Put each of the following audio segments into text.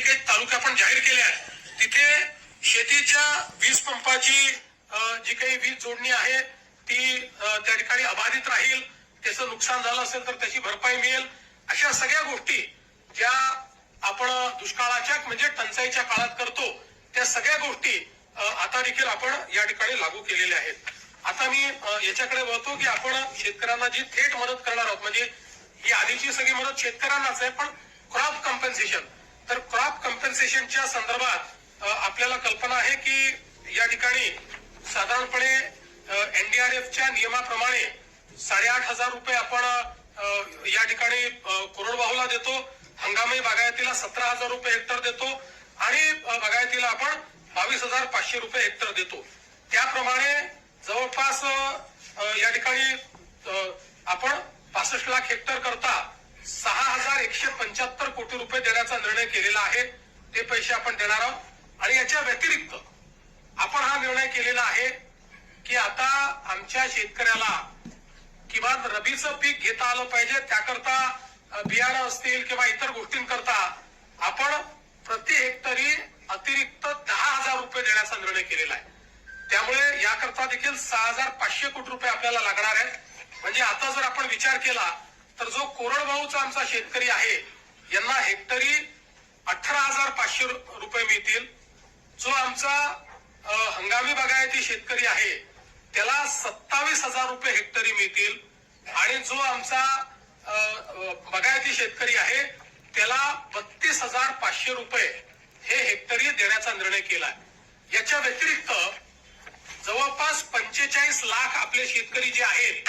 काही तालुके आपण जाहीर केले आहेत. तिथे शेतीच्या वीज पंपाची जी काही वीज जोडणी आहे ती त्या ठिकाणी अबाधित राहील. त्याचं नुकसान झालं असेल तर त्याची भरपाई मिळेल. अशा सगळ्या गोष्टी ज्या आपण दुष्काळाच्या म्हणजे टंचाईच्या काळात करतो त्या सगळ्या गोष्टी आता देखील आपण या ठिकाणी लागू केलेल्या आहेत. आता मी याच्याकडे वळतो की आपण शेतकऱ्यांना जी थेट मदत करणार आहोत म्हणजे ही आधीची सगळी मदत शेतकऱ्यांनाच आहे पण क्रॉप कॉम्पन्सेशन. तर क्रॉप कम्पेन्सेशनच्या संदर्भात आपल्याला कल्पना आहे की या ठिकाणी साधारणपणे एनडीआरएफच्या नियमाप्रमाणे साडेआठ हजार रुपये आपण या ठिकाणी कोरडवाहूला देतो हंगामी बागायतीला सतरा हजार रुपये हेक्टर देतो आणि बागायतीला आपण बावीस हजार पाचशे रुपये हेक्टर देतो. त्याप्रमाणे जवळपास या ठिकाणी आपण पासष्ट लाख हेक्टर करता सहा हजार एकशे पंच्याहत्तर कोटी रुपये देण्याचा निर्णय केलेला आहे. ते पैसे आपण देणार आहोत. आणि याच्या व्यतिरिक्त आपण हा निर्णय केलेला आहे की आता आमच्या शेतकऱ्याला किमान रबीचं पीक घेता आलं पाहिजे. त्याकरता बियाणं असतील किंवा इतर गोष्टींकरता आपण प्रति हेक्टरी अतिरिक्त दहा हजार रुपये देण्याचा निर्णय केलेला आहे. त्यामुळे याकरता देखील सहा हजार पाचशे कोटी रुपये आपल्याला लागणार आहेत. म्हणजे आता जर आपण विचार केला तर जो कोरडवाहूचा आमचा शेतकरी आहे यांना हेक्टरी अठरा हजार पाचशे रुपये मिळतील. जो आमचा हंगामी बागायती शेतकरी आहे त्याला सत्तावीस हजार रुपये हेक्टरी मिळतील. आणि जो आमचा बागायती शेतकरी आहे त्याला बत्तीस हजार पाचशे रुपये हे हेक्टरी देण्याचा निर्णय केला याच्या व्यतिरिक्त जवळपास पंचेचाळीस लाख आपले शेतकरी जे आहेत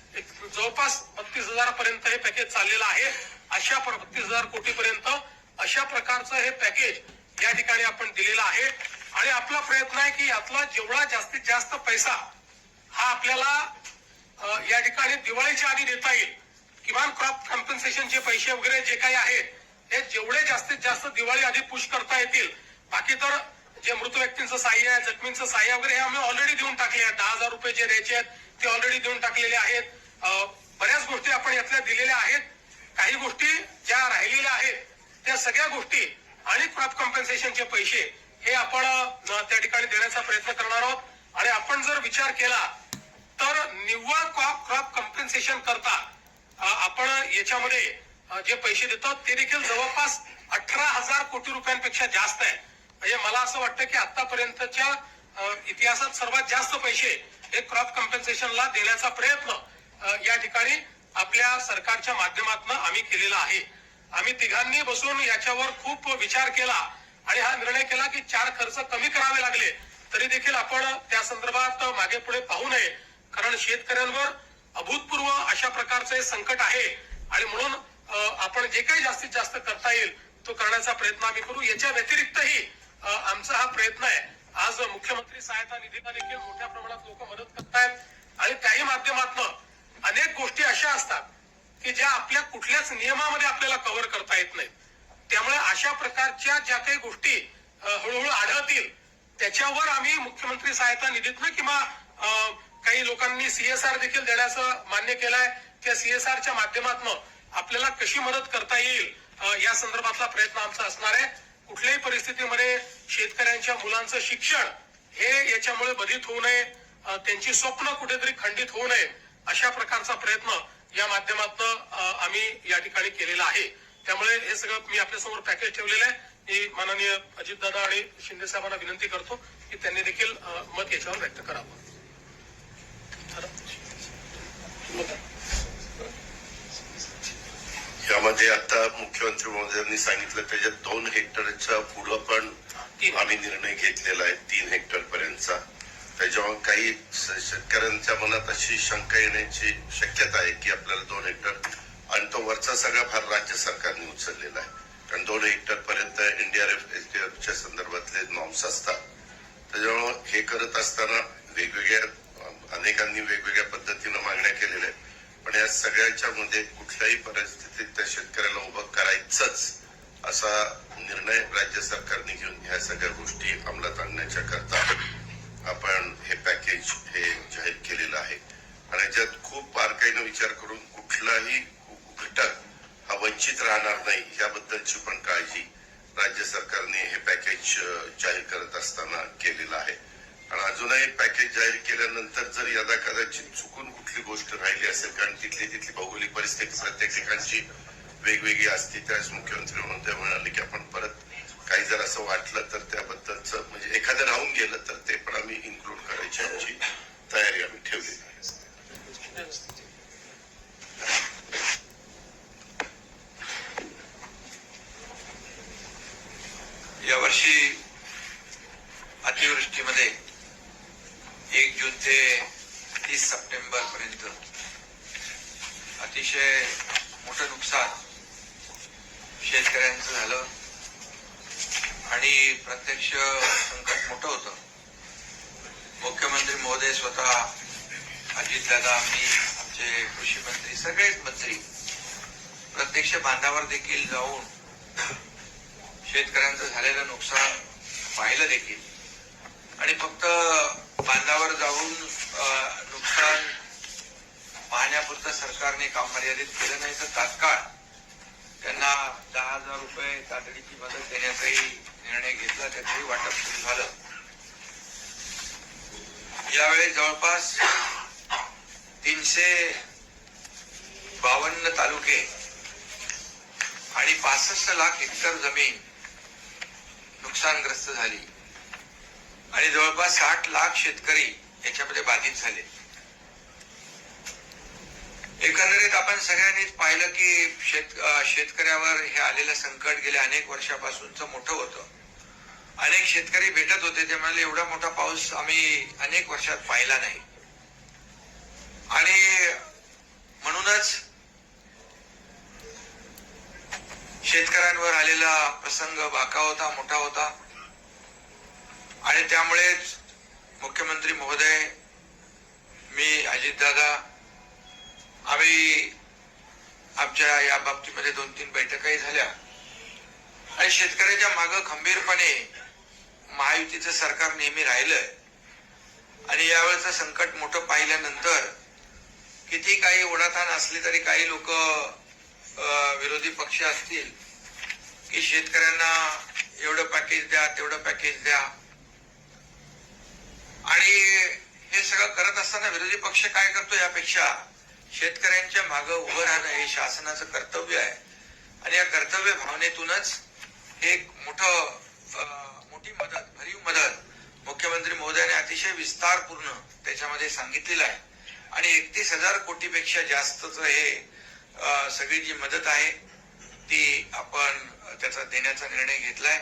जवळपास बत्तीस हजार पर्यंत हे पॅकेज चाललेलं आहे. अशा बत्तीस हजार कोटीपर्यंत अशा प्रकारचं हे पॅकेज या ठिकाणी आपण दिलेलं आहे. आणि आपला प्रयत्न आहे की यातला जेवढा जास्तीत जास्त पैसा हा आपल्याला या ठिकाणी दिवाळीच्या आधी देता येईल किमान क्रॉप कॉम्पन्सेशनचे पैसे वगैरे जे काही आहेत हे जेवढे जास्तीत जास्त दिवाळी आधी पुश करता येतील. बाकी तर जे मृत व्यक्तींचं सहाय्य आहे जखमींचं सहाय्य वगैरे हे आम्ही ऑलरेडी देऊन टाकले आहेत. दहा हजार रुपये जे द्यायचे आहेत ते ऑलरेडी देऊन टाकलेले आहेत. बऱ्याच गोष्टी आपण यातल्या दिलेल्या आहेत. काही गोष्टी ज्या राहिलेल्या आहेत त्या सगळ्या गोष्टी आणि क्रॉप कॉम्पन्सेशनचे पैसे हे आपण त्या ठिकाणी देण्याचा प्रयत्न करणार आहोत. आणि आपण जर विचार केला तर निव्वळ क्रॉप क्रॉप कम्पेन्सेशन करता आपण याच्यामध्ये जे पैसे देतो ते देखील जवळपास अठरा हजार कोटी रुपयांपेक्षा जास्त आहे. म्हणजे मला असं वाटतं की आतापर्यंतच्या इतिहासात सर्वात जास्त पैसे हे क्रॉप कॉम्पन्सेशनला देण्याचा प्रयत्न या ठिकाणी आपल्या सरकारच्या माध्यमातून आम्ही केलेला आहे. आम्ही तिघांनी बसून याच्यावर खूप विचार केला आणि हा निर्णय केला की चार खर्च कमी करावे लागले तरी देखील आपण त्या संदर्भात मागे पुढे पाहू नये. कारण शेतकऱ्यांवर अभूतपूर्व अशा प्रकारचं हे संकट आहे आणि म्हणून आपण जे काही जास्तीत जास्त करता येईल तो करण्याचा प्रयत्न आम्ही करू. याच्या व्यतिरिक्तही आमचा हा प्रयत्न आहे. आज मुख्यमंत्री सहायता निधीला देखील मोठ्या प्रमाणात लोक मदत करतायत आणि त्याही माध्यमातून अनेक गोष्टी अशा असतात की ज्या आपल्या कुठल्याच नियमामध्ये आपल्याला कव्हर करता येत नाहीत. त्यामुळे अशा प्रकारच्या ज्या काही गोष्टी हळूहळू आढळतील त्याच्यावर आम्ही मुख्यमंत्री सहायता निधीतनं किंवा काही लोकांनी सीएसआर देखील देण्याचं मान्य केलंय त्या सीएसआरच्या माध्यमातून आपल्याला कशी मदत करता येईल या संदर्भातला प्रयत्न आमचा असणार आहे. कुठल्याही परिस्थितीमध्ये शेतकऱ्यांच्या मुलांचं शिक्षण हे याच्यामुळे बधित होऊ नये त्यांची स्वप्न कुठेतरी खंडित होऊ नये. अशा प्रकारचा प्रयत्न या माध्यमातून आम्ही या ठिकाणी केलेला आहे. त्यामुळे हे सगळं मी आपल्यासमोर पॅकेज ठेवलेलं आहे. मी माननीय अजितदादा आणि शिंदे साहेबांना विनंती करतो की त्यांनी देखील मत याच्यावर व्यक्त करावं. यामध्ये आता मुख्यमंत्री महोदयांनी सांगितलं त्याच्यात दोन हेक्टरच्या पुढं पण. आम्ही निर्णय घेतलेला आहे तीन हेक्टर पर्यंतचा. त्याच्यामुळे काही शेतकऱ्यांच्या मनात अशी शंका येण्याची शक्यता आहे की आपल्याला दोन हेक्टर आणि तो वरचा सगळा भार राज्य सरकारने उचललेला आहे. कारण दोन हेक्टर पर्यंत एनडीआरएफ एसडीआरएफच्या संदर्भातले नॉर्म्स असतात. त्याच्यामुळं हे करत असताना वेगवेगळ्या अनेकांनी वेगवेगळ्या पद्धतीनं मागण्या केलेल्या आहेत. पण या सगळ्याच्या मध्ये कुठल्याही परिस्थितीत त्या शेतकऱ्याला उभं करायचंच असा निर्णय राज्य सरकारने घेऊन ह्या सगळ्या गोष्टी अंमलात आणण्याच्या करता आपण हे पॅकेज हे जाहीर केलेलं आहे. आणि याच्यात खूप बारकाईनं विचार करून कुठलाही घटक हा वंचित राहणार नाही याबद्दलची पण काळजी राज्य सरकारने हे पॅकेज जाहीर करत असताना केलेलं आहे. आणि अजूनही पॅकेज जाहीर केल्यानंतर जर यदा कदाचित चुकून कुठली गोष्ट राहिली असेल कारण तिथली तिथली भौगोलिक परिस्थिती प्रत्येक ठिकाणची वेगवेगळी असते त्यावेळेस मुख्यमंत्री म्हणून ते म्हणाले की आपण परत काही जर असं वाटलं तर त्याबद्दलचं म्हणजे एखादं राहून गेलं तर ते पण आम्ही इन्क्लूड करायची आमची तयारी आम्ही ठेवलेली यावर्षी अतिवृष्टीमध्ये एक जून ते तीस सप्टेंबर पर्यंत अतिशय मोठं नुकसान शेतकऱ्यांचं झालं. आणि प्रत्यक्ष संकट मोठं होतं. मुख्यमंत्री महोदय स्वतः अजितदादा मी आमचे कृषी मंत्री सगळेच मंत्री प्रत्यक्ष बांधावर देखील जाऊन शेतकऱ्यांचं झालेलं नुकसान पाहिलं देखील. आणि फक्त बांधावर जाऊन नुकसान पाहण्यापुरतं सरकारने काम मर्यादित केलं नाही तर तात्काळ त्यांना दहा हजार रुपये तातडीची मदत देण्याचाही निर्णय घेतला त्याचंही वाटप सुरू झालं. यावेळी जवळपास तीनशे बावन्न तालुके आणि पासष्ट लाख हेक्टर जमीन नुकसानग्रस्त झाली. आणि जवळपास साठ लाख शेतकरी याच्यामध्ये बाधित झाले. एकंदरीत आपण सगळ्यांनीच पाहिलं की शेत शेतकऱ्यावर हे आलेलं संकट गेल्या अनेक वर्षापासूनच मोठं होतं. अनेक शेतकरी भेटत होते ते म्हणाले एवढा मोठा पाऊस आम्ही अनेक वर्षात पाहिला नाही. आणि म्हणूनच शेतकऱ्यांवर आलेला प्रसंग बाका होता मोठा होता. आणि त्यामुळेच मुख्यमंत्री महोदय मी अजितदादा आम्ही आमच्या या बाबतीमध्ये दोन तीन बैठकाही झाल्या. आणि शेतकऱ्याच्या माग खंबीरपणे महायुतीचं सरकार नेहमी राहिलंय. आणि यावेळेचं संकट मोठं पाहिल्यानंतर किती काही ओढाताण असली तरी काही लोक विरोधी पक्ष असतील की शेतकऱ्यांना एवढं पॅकेज द्या तेवढं पॅकेज द्या. आणि हे सगळं करत असताना विरोधी पक्ष काय करतो यापेक्षा शेतकऱ्यांच्या मागं उभं राहणं हे शासनाचं कर्तव्य आहे. आणि या कर्तव्य भावनेतूनच हे एक मोठं मोठी मदत भरीव मदत मुख्यमंत्री महोदयाने अतिशय विस्तारपूर्ण त्याच्यामध्ये सांगितलेलं आहे. आणि एकतीस हजार कोटीपेक्षा जास्तच हे सगळी जी मदत आहे ती आपण त्याचा देण्याचा निर्णय घेतलाय.